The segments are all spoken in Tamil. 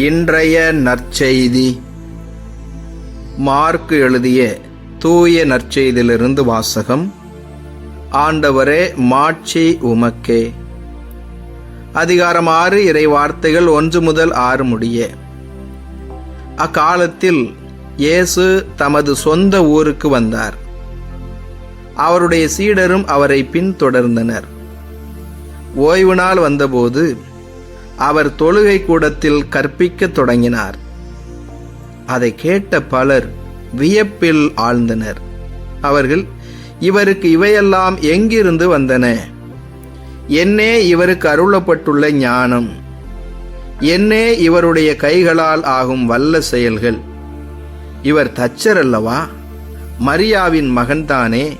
இன்றைய நற்செய்தி. மார்க்கு எழுதிய தூய நற்செய்தியிலிருந்து வாசகம் ஆண்டவரே மாட்சி உமக்கே. அதிகாரம் ஆறு இறை வார்த்தைகள் ஒன்று முதல் ஆறு முடிய. அக்காலத்தில் இயேசு தமது சொந்த ஊருக்கு வந்தார். அவருடைய சீடரும் அவரை பின்தொடர்ந்தனர். ஓய்வு நாள் வந்தபோது அவர் தொழுகை கூடத்தில் கற்பிக்கத் தொடங்கினார். அதை கேட்ட பலர் வியப்பில் ஆழ்ந்தனர். அவர்கள் இவருக்கு இவையெல்லாம் எங்கிருந்து வந்தன? என்னே இவருக்கு அருளப்பட்டுள்ள ஞானம். என்னே இவருடைய கைகளால் ஆகும் வல்ல செயல்கள். இவர் தச்சர் அல்லவா? மரியாவின் மகன்தானே.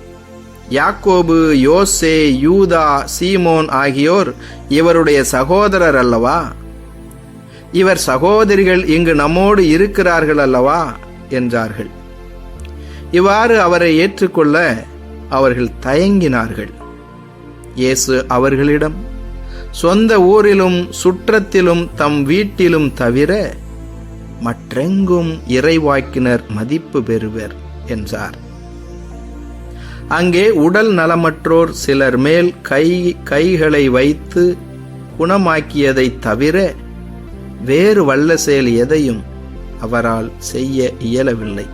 யாக்கோபு யோசே யூதா சீமோன் ஆகியோர் இவருடைய சகோதரர் அல்லவா? இவர் சகோதரிகள் இங்கு நம்மோடு இருக்கிறார்கள் அல்லவா? என்றார்கள். இவ்வாறு அவரை ஏற்றுக்கொள்ள அவர்கள் தயங்கினார்கள். இயேசு அவர்களிடம் சொந்த ஊரிலும் சுற்றத்திலும் தம் வீட்டிலும் தவிர மற்றெங்கும் இறைவாக்கினர் மதிப்பு பெறுவர் என்றார். அங்கே உடல் நலமற்றோர் சிலர் மேல் கை கைகளை வைத்து குணமாக்கியதை தவிர வேறு வல்ல செயல் எதையும் அவரால் செய்ய இயலவில்லை.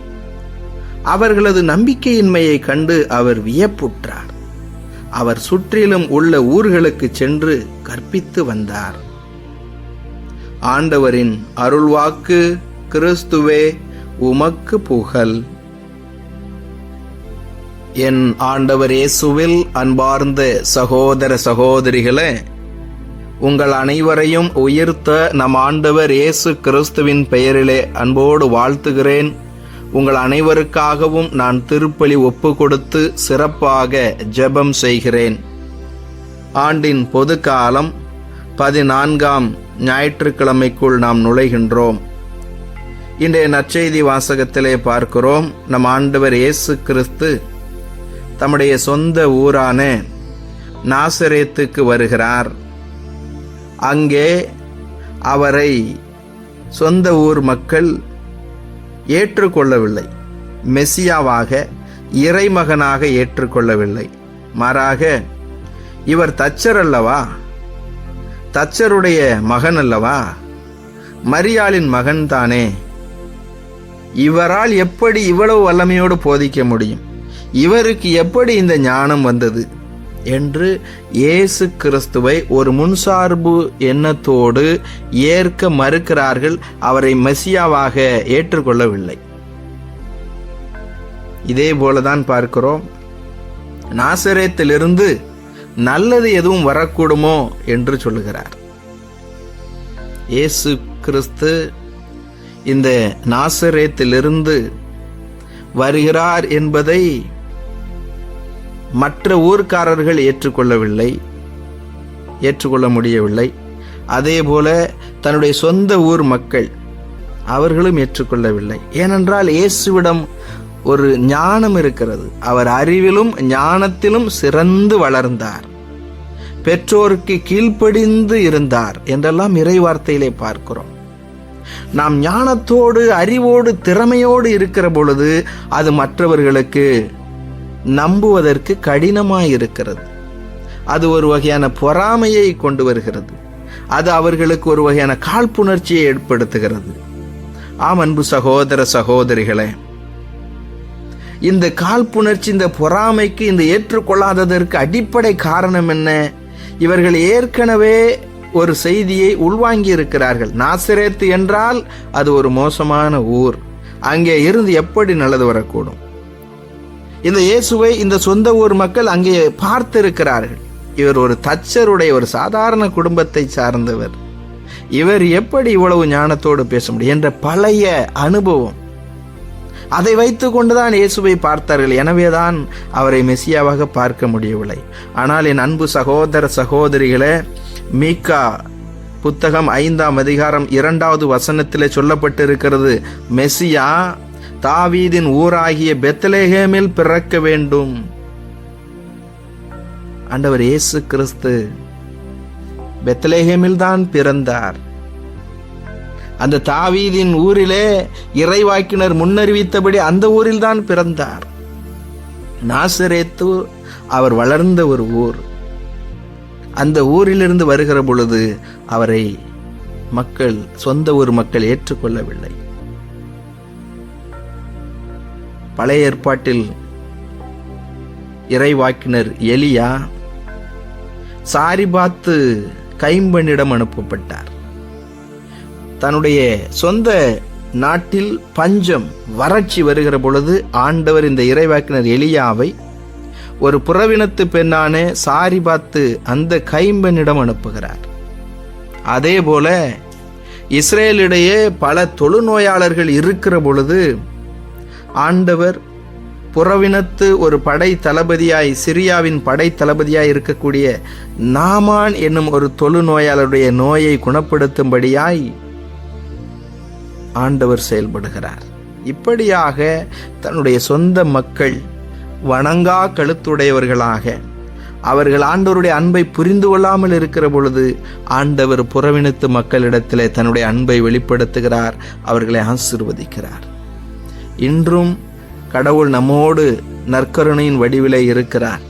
அவர்களது நம்பிக்கையின்மையை கண்டு அவர் வியப்புற்றார். அவர் சுற்றிலும் உள்ள ஊர்களுக்கு சென்று கற்பித்து வந்தார். ஆண்டவரின் அருள்வாக்கு கிறிஸ்துவே உமக்கு புகழ். என் ஆண்டவர் இயேசுவில் அன்பார்ந்த சகோதர சகோதரிகளே உங்கள் அனைவரையும் உயிர்த்த நம் ஆண்டவர் இயேசு கிறிஸ்துவின் பெயரிலே அன்போடு வாழ்த்துகிறேன். உங்கள் அனைவருக்காகவும் நான் திருப்பலி ஒப்பு கொடுத்து சிறப்பாக ஜெபம் செய்கிறேன். ஆண்டின் பொது காலம் பதினான்காம் ஞாயிற்றுக்கிழமைக்குள் நாம் நுழைகின்றோம். இன்றைய நற்செய்தி வாசகத்திலே பார்க்கிறோம் நம் ஆண்டவர் இயேசு கிறிஸ்து தம்முடைய சொந்த ஊரான நாசரேத்துக்கு வருகிறார். அங்கே அவரை சொந்த ஊர் மக்கள் ஏற்றுக்கொள்ளவில்லை. மெசியாவாக இறைமகனாக ஏற்றுக்கொள்ளவில்லை. மாறாக இவர் தச்சர் அல்லவா? தச்சருடைய மகன் அல்லவா? மரியாளின் மகன் தானே இவரால் எப்படி இவ்வளவு வல்லமையோடு போதிக்க முடியும்? இவருக்கு எப்படி இந்த ஞானம் வந்தது? என்று இயேசு கிறிஸ்துவை ஒரு முன்சார்பு எண்ணத்தோடு ஏற்க மறுக்கிறார்கள். அவரை மெசியாவாக ஏற்றுக்கொள்ளவில்லை. இதே போலதான் பார்க்கிறோம். நாசரேத்திலிருந்து நல்லது எதுவும் வரக்கூடுமோ என்று சொல்லுகிறார். இயேசு கிறிஸ்து இந்த நாசரேத்திலிருந்து வருகிறார் என்பதை மற்ற ஊர்க்காரர்கள் ஏற்றுக்கொள்ளவில்லை ஏற்றுக்கொள்ள முடியவில்லை. அதே போல தன்னுடைய சொந்த ஊர் மக்கள் அவர்களும் ஏற்றுக்கொள்ளவில்லை. ஏனென்றால் இயேசுவிடம் ஒரு ஞானம் இருக்கிறது. அவர் அறிவிலும் ஞானத்திலும் சிறந்து வளர்ந்தார். பெற்றோருக்கு கீழ்ப்படிந்து இருந்தார் என்றெல்லாம் இறைவார்த்தையிலே பார்க்கிறோம். நாம் ஞானத்தோடு அறிவோடு திறமையோடு இருக்கிற பொழுது அது மற்றவர்களுக்கு நம்புவதற்கு கடினமாக இருக்கிறது அது ஒரு வகையான பொறாமையை கொண்டு வருகிறது. அது அவர்களுக்கு ஒரு வகையான காழ்ப்புணர்ச்சியை ஏற்படுத்துகிறது. ஆம் அன்பு சகோதர சகோதரிகளே இந்த காழ்ப்புணர்ச்சி இந்த பொறாமைக்கு இந்த ஏற்றுக்கொள்ளாததற்கு அடிப்படை காரணம் என்ன? இவர்கள் ஏற்கனவே ஒரு செய்தியை உள்வாங்கி இருக்கிறார்கள் நாசிரேத்து என்றால் அது ஒரு மோசமான ஊர். அங்கே இருந்து எப்படி நல்லது வரக்கூடும்? இந்த இயேசுவை இந்த சொந்த ஊர் மக்கள் அங்கே பார்த்திருக்கிறார்கள். இவர் ஒரு தச்சருடைய ஒரு சாதாரண குடும்பத்தை சார்ந்தவர். இவர் எப்படி இவ்வளவு ஞானத்தோடு பேச முடியும் என்ற பழைய அனுபவம். அதை வைத்து கொண்டுதான் இயேசுவை பார்த்தார்கள். எனவேதான் அவரை மெசியாவாக பார்க்க முடியவில்லை. ஆனால் என் அன்பு சகோதர சகோதரிகளே மீக்கா புத்தகம் ஐந்தாம் அதிகாரம் இரண்டாவது வசனத்திலே சொல்லப்பட்டிருக்கிறது மெசியா தாவீதின் ஊராகிய பெத்லேஹேமில் பிறக்க வேண்டும். ஆண்டவர் இயேசு கிறிஸ்து பெத்லேஹேமில் தான் பிறந்தார். அந்த தாவீதின் ஊரிலே இறைவாக்கினர் முன்னறிவித்தபடி அந்த ஊரில் தான் பிறந்தார். நாசரேத்து அவர் வளர்ந்த ஒரு ஊர். அந்த ஊரிலிருந்து வருகிற பொழுது அவரை மக்கள் சொந்த ஊர் மக்கள் ஏற்றுக்கொள்ளவில்லை. பழைய ஏற்பாட்டில் இறைவாக்கினர் எலியா சாரிபாத்து கைம்பெண்ணிடம் அனுப்பப்பட்டார். தன்னுடைய சொந்த நாட்டில் பஞ்சம் வறட்சி வருகிற பொழுது ஆண்டவர் இந்த இறைவாக்கினர் எலியாவை ஒரு புறவினத்து பெண்ணான சாரிபாத்து அந்த கைம்பெண்ணிடம் அனுப்புகிறார். அதே போல இஸ்ரேலிடையே பல தொழுநோயாளர்கள் இருக்கிற பொழுது ஆண்டவர் புறவினத்து ஒரு படை தளபதியாய் சிரியாவின் படை தளபதியாய் இருக்கக்கூடிய நாமான் என்னும் ஒரு தொழுநோயாளருடைய நோயை குணப்படுத்தும்படியாய் ஆண்டவர் செயல்படுகிறார். இப்படியாக தன்னுடைய சொந்த மக்கள் வணங்கா கழுத்துடையவர்களாக அவர்கள் ஆண்டவருடைய அன்பை புரிந்து கொள்ளாமல் இருக்கிற பொழுது ஆண்டவர் புறவினத்து மக்களிடத்திலே தன்னுடைய அன்பை வெளிப்படுத்துகிறார் அவர்களை ஆசிர்வதிக்கிறார். இன்றும் கடவுள் நம்மோடு நற்கருணையின் வடிவிலே இருக்கிறார்.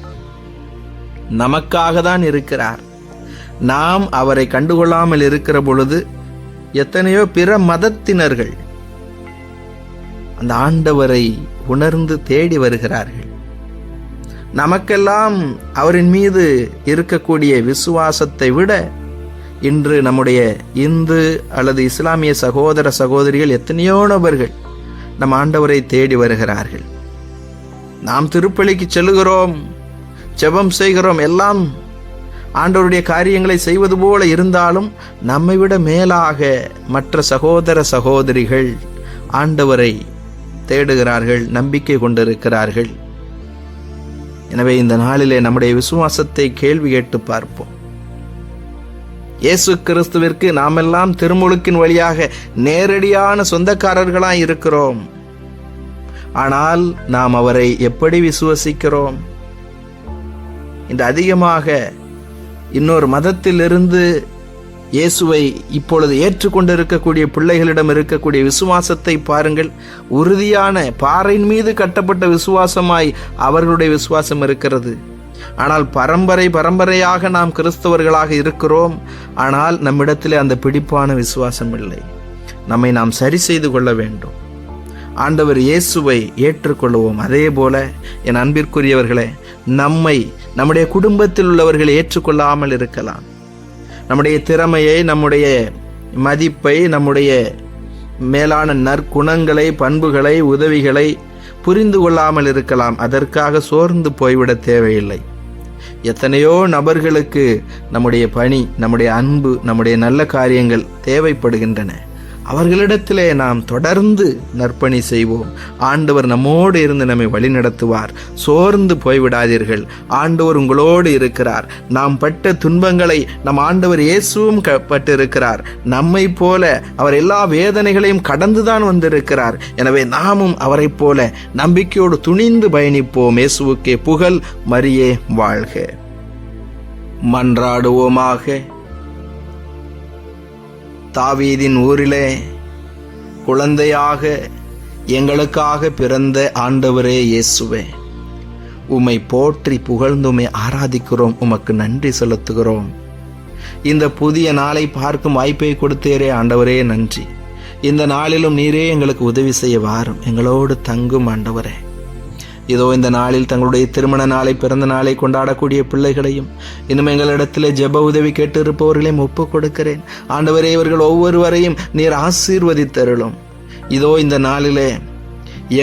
நமக்காக தான் இருக்கிறார். நாம் அவரை கண்டுகொள்ளாமல் இருக்கிற பொழுது எத்தனையோ பிற மதத்தினர்கள் அந்த ஆண்டவரை உணர்ந்து தேடி வருகிறார்கள். நமக்கெல்லாம் அவரின் மீது இருக்கக்கூடிய விசுவாசத்தை விட இன்று நம்முடைய இந்து அல்லது இஸ்லாமிய சகோதர சகோதரிகள் எத்தனையோ நபர்கள் நம் ஆண்டவரை தேடி வருகிறார்கள். நாம் திருப்பலிக்கு செல்லுகிறோம் ஜெபம் செய்கிறோம் எல்லாம் ஆண்டவருடைய காரியங்களை செய்வது போல இருந்தாலும் நம்மை விட மேலாக மற்ற சகோதர சகோதரிகள் ஆண்டவரை தேடுகிறார்கள் நம்பிக்கை கொண்டிருக்கிறார்கள். எனவே இந்த நாளிலே நம்முடைய விசுவாசத்தை கேள்வி கேட்டு பார்ப்போம். இயேசு கிறிஸ்துவிற்கு நாமெல்லாம் திருமுழுக்கின் வழியாக நேரடியான சொந்தக்காரர்களாய் இருக்கிறோம். ஆனால் நாம் அவரை எப்படி விசுவசிக்கிறோம்? இந்த அதிகமாக இன்னொரு மதத்திலிருந்து இயேசுவை இப்பொழுது ஏற்றுக்கொண்டிருக்கக்கூடிய பிள்ளைகளிடம் இருக்கக்கூடிய விசுவாசத்தை பாருங்கள். உறுதியான பாறையின் மீது கட்டப்பட்ட விசுவாசமாய் அவர்களுடைய விசுவாசம் இருக்கிறது. ஆனால் பரம்பரை பரம்பரையாக நாம் கிறிஸ்தவர்களாக இருக்கிறோம். ஆனால் நம்மிடத்தில் அந்த பிடிப்பான விசுவாசம் இல்லை. நம்மை நாம் சரி செய்து கொள்ள வேண்டும். ஆண்டவர் இயேசுவை ஏற்றுக்கொள்வோம். அதே போல என் அன்பிற்குரியவர்களே நம்மை நம்முடைய குடும்பத்தில் உள்ளவர்கள் ஏற்றுக்கொள்ளாமல் இருக்கலாம். நம்முடைய திறமையை நம்முடைய மதிப்பை நம்முடைய மேலான நற்குணங்களை பண்புகளை உதவிகளை புரிந்து கொள்ளாமல் இருக்கலாம். அதற்காக சோர்ந்து போய்விட தேவையில்லை. எத்தனையோ நபர்களுக்கு நம்முடைய பணி நம்முடைய அன்பு நம்முடைய நல்ல காரியங்கள் தேவைப்படுகின்றன. அவர்களிடத்திலே நாம் தொடர்ந்து நற்பணி செய்வோம். ஆண்டவர் நம்மோடு இருந்து நம்மை வழிநடத்துவார் சோர்ந்து போய்விடாதீர்கள். ஆண்டவர் உங்களோடு இருக்கிறார். நாம் பட்ட துன்பங்களை நம் ஆண்டவர் இயேசுவும் க- பட்டிருக்கிறார். நம்மை போல அவர் எல்லா வேதனைகளையும் கடந்துதான் வந்திருக்கிறார். எனவே நாமும் அவரைப் போல நம்பிக்கையோடு துணிந்து பயணிப்போம். இயேசுவுக்கே புகழ் மரியே வாழ்க. மன்றாடுவோமாக. தாவீதின் ஊரிலே குழந்தையாக எங்களுக்காக பிறந்த ஆண்டவரே இயேசுவே. உம்மை போற்றி புகழ்ந்துமை ஆராதிக்கிறோம். உமக்கு நன்றி செலுத்துகிறோம். இந்த புதிய நாளை பார்க்கும் வாய்ப்பை கொடுத்தேரே ஆண்டவரே நன்றி. இந்த நாளிலும் நீரே எங்களுக்கு உதவி செய்ய வாரும். எங்களோடு தங்கும் ஆண்டவரே. இதோ இந்த நாளில் தங்களுடைய திருமண நாளை பிறந்த நாளை கொண்டாடக்கூடிய பிள்ளைகளையும் இன்னும் எங்களிடத்தில் ஜெப உதவி கேட்டு இருப்பவர்களையும் ஒப்பு கொடுக்கிறேன். ஆண்டவரே இவர்கள் ஒவ்வொருவரையும் நீர் ஆசீர்வதித்தருளும். இதோ இந்த நாளிலே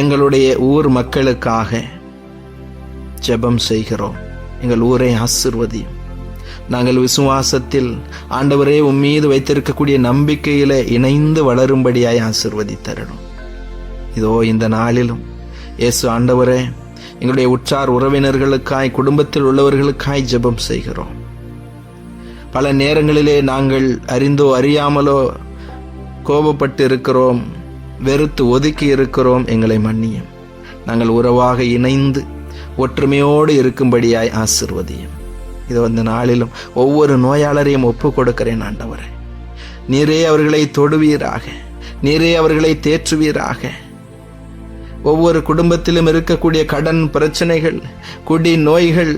எங்களுடைய ஊர் மக்களுக்காக ஜெபம் செய்கிறோம். எங்கள் ஊரை ஆசிர்வதியும். நாங்கள் விசுவாசத்தில் ஆண்டவரே உம் மீது வைத்திருக்கக்கூடிய நம்பிக்கையில இணைந்து வளரும்படியாய் ஆசிர்வதித்தரணும் இதோ இந்த நாளிலும் இயேசு ஆண்டவரே எங்களுடைய உற்றார் உறவினர்களுக்காய் குடும்பத்தில் உள்ளவர்களுக்காய் ஜெபம் செய்கிறோம். பல நேரங்களிலே நாங்கள் அறிந்தோ அறியாமலோ கோபப்பட்டு இருக்கிறோம் வெறுத்து ஒதுக்கி இருக்கிறோம் எங்களை மன்னியும். நாங்கள் உறவாக இணைந்து ஒற்றுமையோடு இருக்கும்படியாய் ஆசிர்வதியும். இது இந்த நாளிலும் ஒவ்வொரு நோயாளரையும் ஒப்பு கொடுக்கிறேன் ஆண்டவரே. நீரே அவர்களை தொடுவீராக நீரே அவர்களை தேற்றுவீராக. ஒவ்வொரு குடும்பத்திலும் இருக்கக்கூடிய கடன் பிரச்சனைகள் குடி நோய்கள்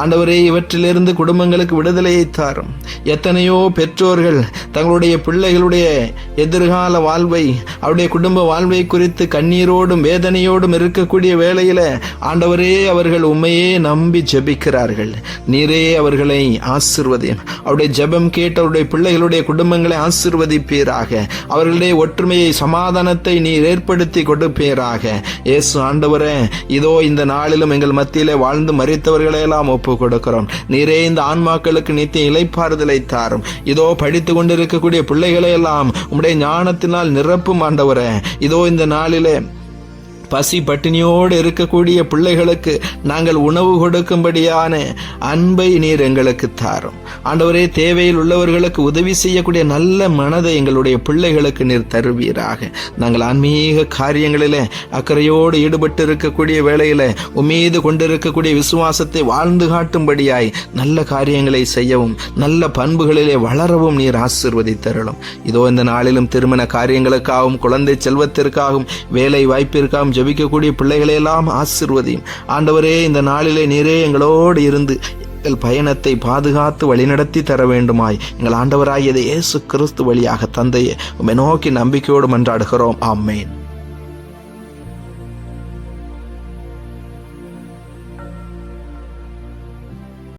ஆண்டவரே இவற்றிலிருந்து குடும்பங்களுக்கு விடுதலையை தாரும். எத்தனையோ பெற்றோர்கள் தங்களுடைய பிள்ளைகளுடைய எதிர்கால வாழ்வை அவருடைய குடும்ப வாழ்வை குறித்து கண்ணீரோடும் வேதனையோடும் இருக்கக்கூடிய வேளையில் ஆண்டவரே அவர்கள் உண்மையே நம்பி ஜெபிக்கிறார்கள். நீரே அவர்களை ஆசிர்வதியும். அவருடைய ஜெபம் கேட்டு அவருடைய பிள்ளைகளுடைய குடும்பங்களை ஆசிர்வதிப்பீராக. அவர்களுடைய ஒற்றுமையை சமாதானத்தை நீர் ஏற்படுத்தி கொடுப்பீராக. இயேசு ஆண்டவரே இதோ இந்த நாளிலும் எங்கள் மத்தியிலே வாழ்ந்து மறித்தவர்களையெல்லாம் ஒப்புக் ஒப்பு கொடுக்கிறோம் நீரே இந்த ஆன்மாக்களுக்கு நித்திய இலைப்பாறுதலை தாரும். இதோ படித்து கொண்டிருக்கக்கூடிய பிள்ளைகளை எல்லாம் உம்முடைய ஞானத்தினால் நிரப்பும் ஆண்டவரே. இதோ இந்த நாளிலே பசி பட்டினியோடு இருக்கக்கூடிய பிள்ளைகளுக்கு நாங்கள் உணவு கொடுக்கும்படியான அன்பை நீர் எங்களுக்கு தாரும். ஆண்டவரே தேவையில் உள்ளவர்களுக்கு உதவி செய்யக்கூடிய நல்ல மனதை எங்களுடைய பிள்ளைகளுக்கு நீர் தருவீராக. நாங்கள் ஆன்மீக காரியங்களில் அக்கறையோடு ஈடுபட்டு இருக்கக்கூடிய வேளையில உமீது கொண்டிருக்கக்கூடிய விசுவாசத்தை வாழ்ந்து காட்டும்படியாய் நல்ல காரியங்களை செய்யவும் நல்ல பண்புகளிலே வளரவும் நீர் ஆசிர்வதித்தருளும். இதோ இந்த நாளிலும் திருமண காரியங்களுக்காகவும் குழந்தை செல்வத்திற்காகவும் வேலை வாய்ப்பிற்காகவும் ஜெபிக்கக்கூடிய பிள்ளைகளையெல்லாம் ஆசிர்வதியும். ஆண்டவரே இந்த நாளிலே நீரே எங்களோடு இருந்து எங்கள் பயணத்தை பாதுகாத்து வழிநடத்தி தர வேண்டுமாய். எங்கள் ஆண்டவராகியதை இயேசு கிறிஸ்து வழியாக தந்தையே உம்மை நோக்கி நம்பிக்கையோடு மன்றாடுகிறோம். ஆமேன்.